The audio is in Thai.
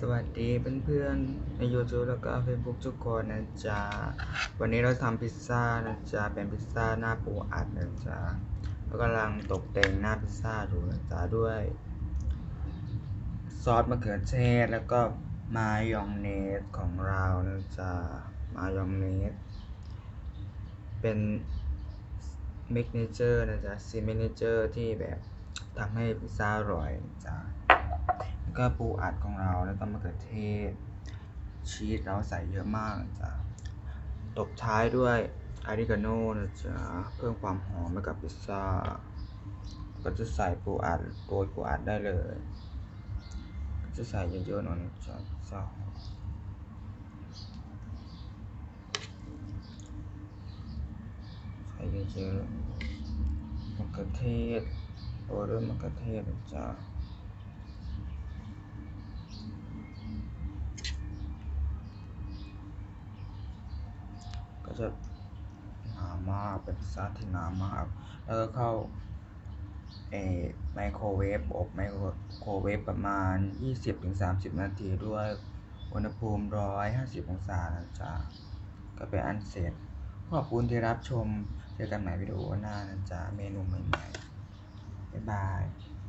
สวัสดีเพื่อนๆใน YouTube แล้วก็ Facebook ทุกคนนะจ๊ะ วันนี้เราทำพิซซ่านะจ๊ะ เป็นพิซซ่าหน้าปูอัดนะจ๊ะแล้วกำลังตกแต่งหน้าพิซซ่าอยู่นะจ๊ะด้วย ซอสมะเขือเทศแล้วก็มายองเนสของเรานะจ๊ะ มายองเนส เป็นมิกเนเจอร์นะจ๊ะซีเมเนเจอร์ที่แบบทำให้พิซซ่าอร่อยนะจ๊ะ แล้วก็ปูอัดของเราแล้วก็มะเขือเทศ ชีสเราใส่เยอะมากนะจ๊ะตบท้ายด้วยอาริกาโน่นะจ๊ะเพิ่มความหอมให้กับพิซซ่า ก็จะใส่ปูอัดโรยปูอัดได้เลย ก็จะใส่เยอะๆหน่อยนะจ๊ะพิซซ่าหอใส่เยอะๆมะเขือเทศโรยด้วยมะเขือเทศนะจ๊ะ ก็ จะหนามากเป็นซาที่หนามาก แล้วก็เข้าเออไมโครเวฟอบไมโครเวฟประมาณ 20-30 นาทีด้วยอุณหภูมิ 150 องศานะจ๊ะก็เป็นอันเสร็จ ขอบคุณที่รับชม เจอกันใหม่วิดีโอหน้านะจ๊ะ เมนูใหม่ๆ บ๊ายบาย